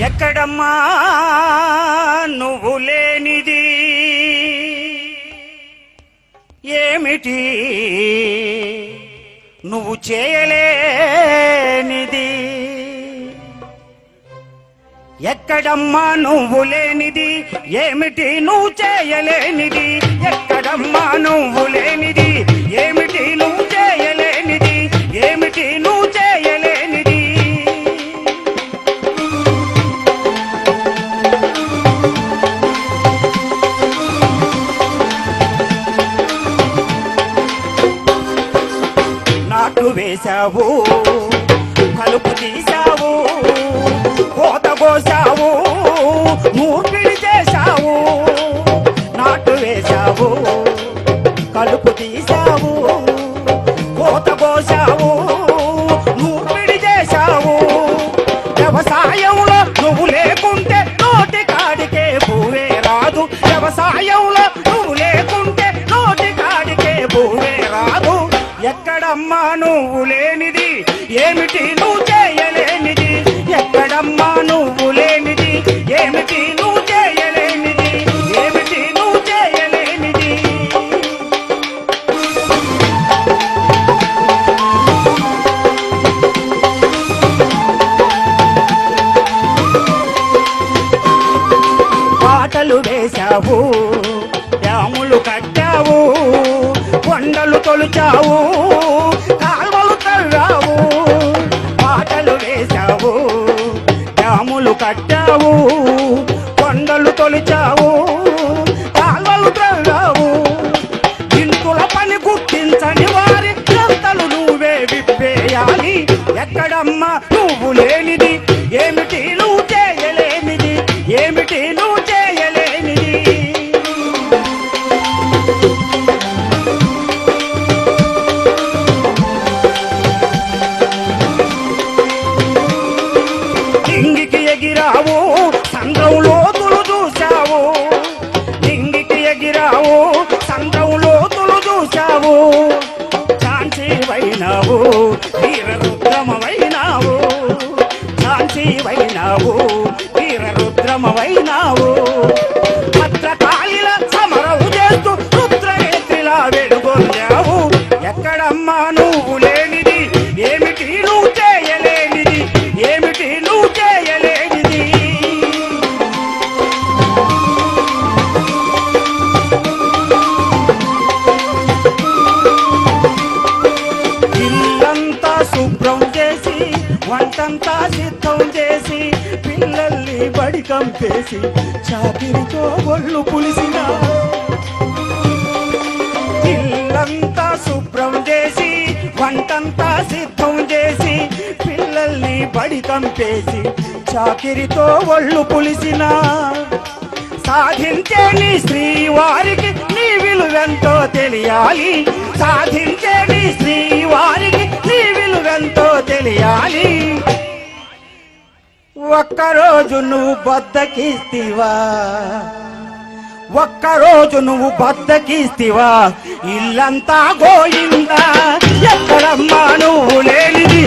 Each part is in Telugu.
ఎక్కడమ్మా నువ్వు లేనిది? ఏమిటి? నువ్వు చేయలేనిది. ఎక్కడమ్మా నువ్వు లేనిది? ఏమిటి? నువ్వు చేయలేనిది. ఎక్కడమ్మా నువ్వు లేనిది? నాటు వేశావు కలుపు తీశావు కోత కోసావు మూర్పిడి చేశావు నాటు వేశావు కలుపు తీశావు కోత కోసావు మూర్పిడి చేశావు. వ్యవసాయంలో నువ్వు లేకుంటే నోటి కాడికే పూరే రాదు. వ్యవసాయంలో ఎక్కడమ్మా నువ్వు లేనిది? ఏమిటి నువ్వు చేయలేనిది? ఎక్కడమ్మా నువ్వు లేనిది? ఏమిటి నువ్వు చేయలేనిది? ఏమిటి నువ్వు చేయలేనిది? పాటలు వేశావు. రుద్రమవైనావు పత్రకాళిల సమరవు చేస్తూ రుద్రనేత్రిలా వెలుగొందావు. ఎక్కడమ్మా నువ్వు లేనిది? ఏమిటి నువ్వు చేయలేనిది? ఏమిటి నువ్వు చేయలేనిది? ఇల్లంతా శుభ్రం చేసి వంటంతా సిద్ధం చేసి పిల్లలు బడి కంపేసి చాకిరితో ఒళ్ళు పులిసిన. ఇల్లంతా శుభ్రం చేసి వంటంతా సిద్ధం చేసి పిల్లల్ని బడి కంపేసి చాకిరితో ఒళ్ళు పులిసిన. సాధించే నీ శ్రీవారికి నీ విలువెంతో తెలియాలి. సాధించే నీ శ్రీవారికి ఒక్కరోజు నువ్వు బద్దకిస్తివా? ఒక్కరోజు నువ్వు బద్దకిస్తివా? ఇల్లంతా గోయిందా? ఎక్కడమ్మా నువ్వు లేనిది?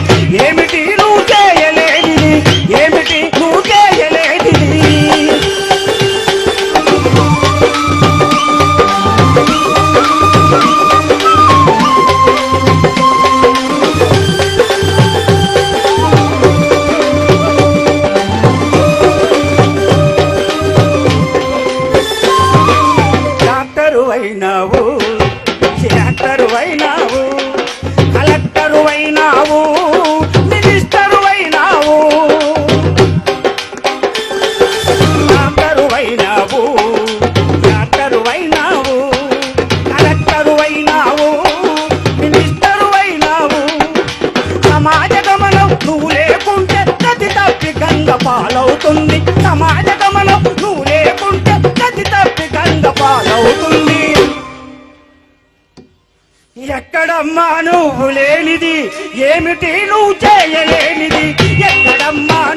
అయినావు డాక్టరు అయినావు కలెక్టరు అయినావు మినిస్టరు అయినావు డాక్టరు అయినావు డాక్టరు అయినావు కలెక్టరు అయినావు మినిస్టరు అయినావు సమాజ గమనం నువ్వు లేకుంటే గతి తప్పి గంగ పాలవుతుంది సమాజ ఎక్కడమ్మా నువ్వు లేనిది? ఏమిటి నువ్వు చేయలేనిది? ఎక్కడమ్మా